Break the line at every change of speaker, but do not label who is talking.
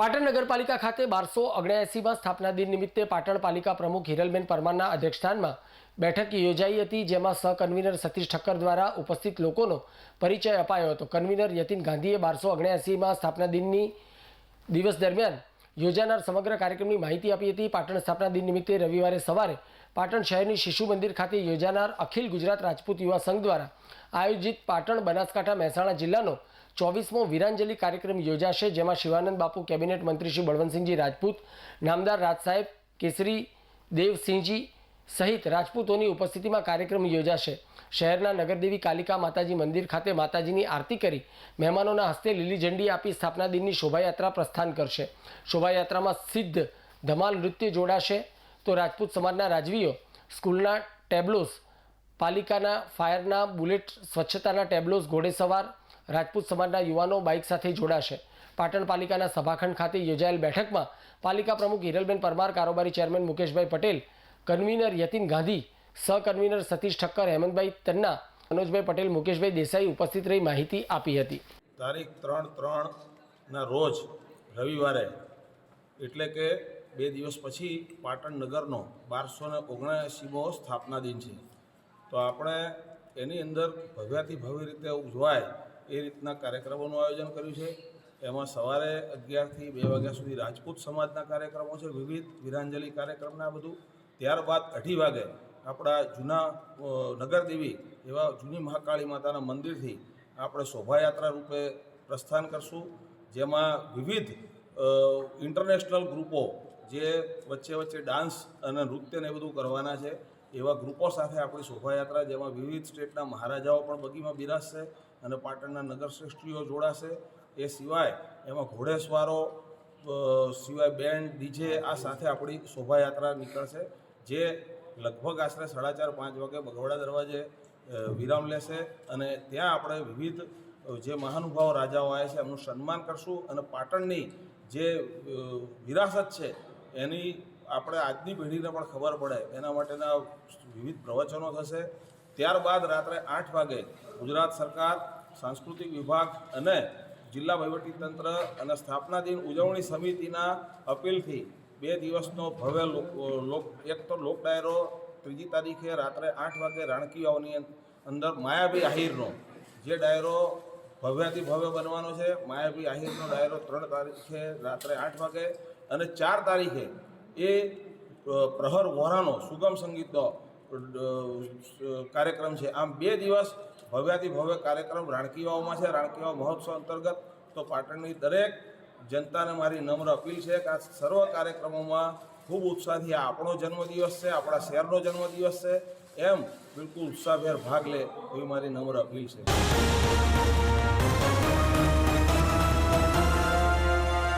પાટણ નગરપાલિકા ખાતે બારસો ઓગણ્યાએંસીમાં સ્થાપના દિન નિમિત્તે પાટણ પાલિકા પ્રમુખ હિરલબેન પરમારના અધ્યક્ષસ્થાનમાં બેઠક યોજાઈ હતી, જેમાં સહકન્વીનર સતીશ ઠક્કર દ્વારા ઉપસ્થિત લોકોનો પરિચય અપાયો હતો. કન્વીનર યતિન ગાંધીએ બારસો ઓગણ્યાએંસીમાં સ્થાપના દિનની દિવસ દરમિયાન યોજાનાર સમગ્ર કાર્યક્રમની માહિતી આપી હતી. પાટણ સ્થાપના દિન નિમિત્તે રવિવારે સવારે પાટણ શહેરની શિશુ મંદિર ખાતે યોજાનાર અખિલ ગુજરાત રાજપૂત યુવા સંઘ દ્વારા આયોજિત પાટણ બનાસકાંઠા મહેસાણા જિલ્લાનો ચોવીસમો વીરાંજલિ કાર્યક્રમ યોજાશે, જેમાં શિવાનંદ બાપુ, કેબિનેટ મંત્રી શ્રી બળવંતસિંહજી રાજપૂત, નામદાર રાજસાહેબ કેસરી દેવસિંહજી સહિત રાજપૂતોની ઉપસ્થિતિમાં કાર્યક્રમ યોજાશે. શહેરના નગરદેવી કાલિકા માતાજી મંદિર ખાતે માતાજીની આરતી કરી મહેમાનોના હસ્તે લીલી ઝંડી આપી સ્થાપના દિનની શોભાયાત્રા પ્રસ્થાન કરશે. શોભાયાત્રામાં સિદ્ધ ધમાલ નૃત્ય જોડાશે તો રાજપૂત સમાજના રાજવીઓ, સ્કૂલના ટેબ્લોઝ, પાલિકાના ફાયરના બુલેટ સ્વચ્છતાના ટેબ્લોઝ, ઘોડેસવાર રાજપૂત સમાજના યુવાનો બાઇક સાથે જોડાશે. પાટણ પાલિકાના સભાખંડ ખાતે યોજાયેલ બેઠકમાં પાલિકા પ્રમુખ હિરલબેન પરમાર, કારોબારી ચેરમેન મુકેશભાઈ પટેલ, કન્વીનર યતિન ગાંધી સહકન્વીનર સતીશ ઠક્કર, હેમંતભાઈ તન્ના, મનોજભાઈ પટેલ, મુકેશભાઈ દેસાઈ ઉપસ્થિત રહી માહિતી આપી હતી.
તારીખ ત્રણ ત્રણના રોજ રવિવારે એટલે કે બે દિવસ પછી પાટણ નગરનો બારસો ને ઓગણએંસીમો સ્થાપના દિન છે. તો આપણે એની અંદર ભવ્યાથી ભવ્ય રીતે ઉજવાય એ રીતના કાર્યક્રમોનું આયોજન કર્યું છે. એમાં સવારે અગિયારથી બે વાગ્યા સુધી રાજપૂત સમાજના કાર્યક્રમો છે, વિવિધ વીરાંજલિ કાર્યક્રમના બધું. ત્યારબાદ અઢી વાગે આપણા જૂના નગરદેવી એવા જૂની મહાકાળી માતાના મંદિરથી આપણે શોભાયાત્રા રૂપે પ્રસ્થાન કરશું. જેમાં વિવિધ ઇન્ટરનેશનલ ગ્રુપો જે વચ્ચે વચ્ચે ડાન્સ અને નૃત્ય ને એ બધું કરવાના છે. એવા ગ્રુપો સાથે આપણી શોભાયાત્રા, જેમાં વિવિધ સ્ટેટના મહારાજાઓ પણ બગીમાં બિરાજશે. અને પાટણના નગરશ્રેષ્ઠીઓ જોડાશે. એ સિવાય એમાં ઘોડેસવારો સિવાય બેન્ડ ડીજે આ સાથે આપણી શોભાયાત્રા નીકળશે. જે લગભગ આશરે સાડા ચાર, પાંચ વાગે બગવડા દરવાજે વિરામ લેશે અને ત્યાં આપણે વિવિધ જે મહાનુભાવ રાજાઓ આવ્યા છે એમનું સન્માન કરશું અને પાટણની જે વિરાસત છે એની આપણે આજની પેઢીને પણ ખબર પડે. એના માટેના વિવિધ પ્રવચનો થશે. ત્યારબાદ રાત્રે આઠ વાગે ગુજરાત સરકાર, સાંસ્કૃતિક વિભાગ અને જિલ્લા વહીવટીતંત્ર અને સ્થાપના દિન ઉજવણી સમિતિના અપીલથી બે દિવસનો ભવ્ય લોક, એક તો લોક ડાયરો ત્રીજી તારીખે રાત્રે આઠ વાગે રાણકીવાવની અંદર માયાભી આહિરનો, જે ડાયરો ભવ્યાથી ભવ્ય બનવાનો છે. માયાભી આહિરનો ડાયરો ત્રણ તારીખે રાત્રે આઠ વાગે અને ચાર તારીખે એ પ્રહર વોરાનો સુગમ સંગીતનો કાર્યક્રમ છે. આમ બે દિવસ ભવ્યાથી ભવ્ય કાર્યક્રમ રાણકીવાઓમાં છે. રાણકીવાવ મહોત્સવ અંતર્ગત તો પાટણની દરેક જનતાને મારી નમ્ર અપીલ છે કે આ સર્વ કાર્યક્રમોમાં ખૂબ ઉત્સાહથી આ આપણો જન્મદિવસ છે, આપણા શહેરનો જન્મદિવસ છે. એમ બિલકુલ ઉત્સાહભેર ભાગ લે એવી મારી નમ્ર અપીલ છે.